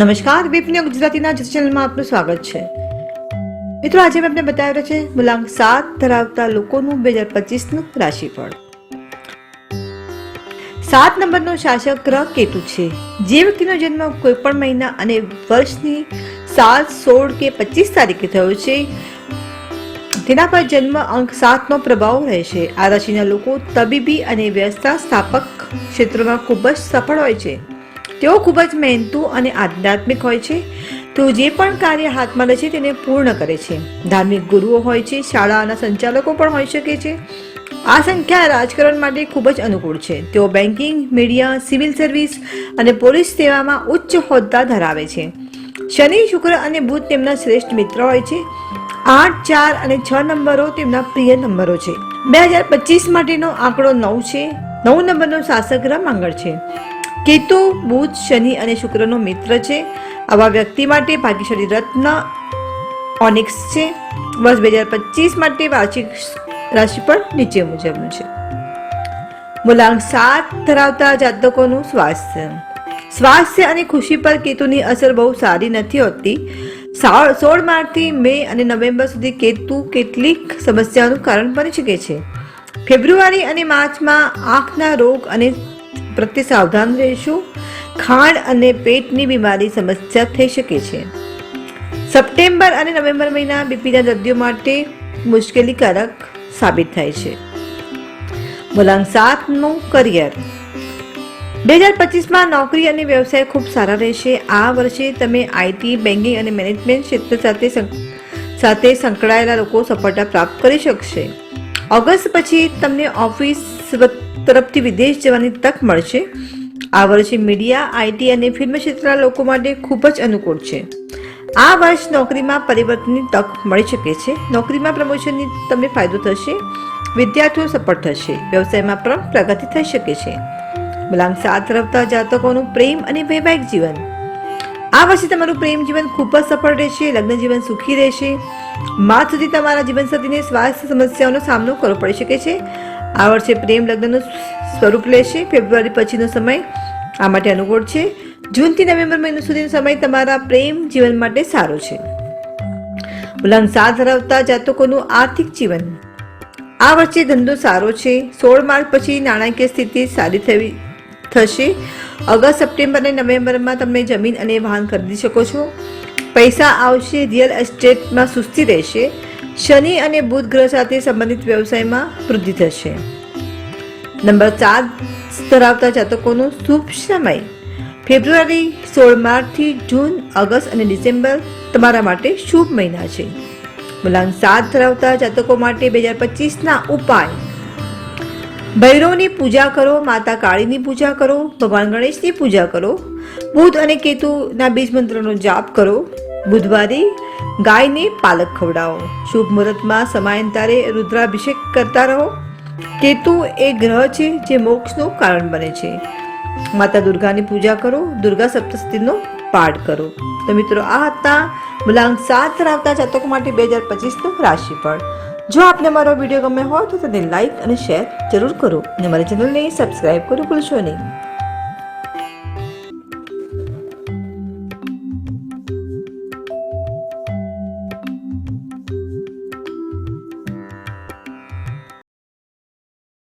નમસ્કાર વિપન્ય ગુજરાતીના ચેનલમાં આપનું સ્વાગત છે. મિત્રો, આજે મેં આપને બતાવી છે મૂલાંક સાત ધરાવતા લોકોનું બે હજાર પચીસનું રાશિફળ. સાત નંબરનો શાસક ગ્રહ કેતુ છે. જે વ્યક્તિનો જન્મ કોઈ પણ મહિના અને વર્ષની સાત, સોળ કે પચીસ તારીખે થયો છે, તેના પર જન્મ અંક સાતનો પ્રભાવ રહેશે. આ રાશિના લોકો તબીબી અને વ્યવસ્થા સ્થાપક ક્ષેત્રોમાં ખૂબ જ સફળ હોય છે. તેઓ ખૂબ જ મહેનતુ અને આધ્યાત્મિક હોય છે. તેઓ જે પણ કાર્ય હાથમાં લે છે તેને પૂર્ણ કરે છે. ધાર્મિક ગુરુઓ હોય છે, શાળાના સંચાલકો પણ હોઈ શકે છે. આ સંખ્યા રાજકારણ માટે ખૂબ જ અનુકૂળ છે. તેઓ બેન્કિંગ, મીડિયા, સિવિલ સર્વિસ અને પોલીસ સેવામાં ઉચ્ચ હોદ્દા ધરાવે છે. શનિ, શુક્ર અને બુધ તેમના શ્રેષ્ઠ મિત્ર હોય છે. આઠ, ચાર અને છ નંબરો તેમના પ્રિય નંબરો છે. બે હજાર પચીસ માટેનો આંકડો નવ છે. નવ નંબરનો શાસક ગ્રહ મંગળ છે. કેતુ, બુધ, શનિ અને શુક્રનો મિત્ર છે. આવા વ્યક્તિ માટે ભાગ્યશાળી રત્ન ઓનિક્સ છે. વર્ષ બે હજાર પચીસ માટે વાર્ષિક રાશિફળ નીચે મુજબનું છે. મૂલાંક સાત ધરાવતા જાતકોનું સ્વાસ્થ્ય. સ્વાસ્થ્ય અને ખુશી પર કેતુની અસર બહુ સારી નથી હોતી. સોળ માર્ચથી મે અને નવેમ્બર સુધી કેતુ કેટલીક સમસ્યાઓનું કારણ બની શકે છે. ફેબ્રુઆરી અને માર્ચમાં આંખના રોગ અને પ્રત્યે સાવધાન રહેશું. ખાંડ અને પેટની બીમારી સમસ્યા થઈ શકે છે. સપ્ટેમ્બર અને નવેમ્બર મહિના બીપીના દર્દીઓ માટે મુશ્કેલીકારક સાબિત થાય છે. વલાંગ સાતનું કરિયર. બે હજાર પચીસમાં નોકરી અને વ્યવસાય ખૂબ સારા રહેશે. આ વર્ષે તમે આઈટી બેન્કિંગ અને મેનેજમેન્ટ ક્ષેત્ર સાથે સાથે સંકળાયેલા લોકો સફળતા પ્રાપ્ત કરી શકશે. ઓગસ્ટ પછી તમને ઓફિસ તરફથી વિદેશ જવાની તક મળશે. આ વર્ષે મીડિયા, આઈટી અને ફિલ્મ ક્ષેત્રના લોકો માટે ખૂબ જ અનુકૂળ છે. આ વર્ષ નોકરીમાં પરિવર્તનની તક મળી શકે છે. નોકરીમાં પ્રમોશનની તમને ફાયદો થશે, વિદ્યાર્થીઓ સફળ થશે, વ્યવસાયમાં પણ પ્રગતિ થઈ શકે છે. મુલાંક સાથ ધરાવતા જાતકોનું પ્રેમ અને વૈવાહિક જીવન. આ વર્ષે તમારું પ્રેમ જીવન ખૂબ જ સફળ રહેશે, લગ્ન જીવન સુખી રહેશે. માર્ચ સુધી તમારા જીવનસાથીને સ્વાસ્થ્ય સમસ્યાઓનો સામનો કરવો પડી શકે છે. આ વર્ષે પ્રેમ લગ્નનું સ્વરૂપ લેશે. ફેબ્રુઆરી પછીનો સમય આ માટે અનુકૂળ છે. જૂનથી નવેમ્બર મહિનો સુધીનો સમય તમારા પ્રેમ જીવન માટે સારો છે. ઉલંગ સાથ ધરાવતા જાતકોનું આર્થિક જીવન. આ વર્ષે ધંધો સારો છે. સોળ માર્ચ પછી નાણાકીય સ્થિતિ સારી થવી, થશે. ઓગસ્ટ, સપ્ટેમ્બર અને નવેમ્બરમાં તમે જમીન અને વાહન ખરીદી શકો છો. પૈસા આવશે. રિયલ એસ્ટેટમાં સુસ્તી રહેશે. શનિ અને બુધ ગ્રહ સાથે સંબંધિત વ્યવસાયમાં વૃદ્ધિ થશે. નંબર સાત ધરાવતા જાતકોનો શુભ સમય. ફેબ્રુઆરી, સોળ માર્ચથી જૂન, ઓગસ્ટ અને ડિસેમ્બર તમારા માટે શુભ મહિના છે. મૂલાંક સાત ધરાવતા જાતકો માટે બે હજાર પચીસના ઉપાય. ભૈરવની પૂજા કરો, માતા કાળીની પૂજા કરો, ભગવાન ગણેશની પૂજા કરો, બુધ અને કેતુના બીજ મંત્રનો જાપ કરો બુધવારે ગાયને પાલક ખવડાવો. શુભ મુહૂર્તમાં સમયાંતરે રુદ્રાભિષેક કરતા રહો. કેતુ એ ગ્રહ છે જે મોક્ષનું કારણ બને છે. માતા દુર્ગાની પૂજા કરો, દુર્ગા સપ્તશતીનો પાઠ કરો. તો મિત્રો, આ હતા મુલાંક સાત ધરાવતા જાતકો માટે બે હજાર પચીસનું રાશિફળ. જો આપને મારો વીડિયો ગમે હોય તો તેને લાઇક અને શેર જરૂર કરો. અને મારી ચેનલને સબસ્ક્રાઈબ કરવું ભૂલશો નહીં.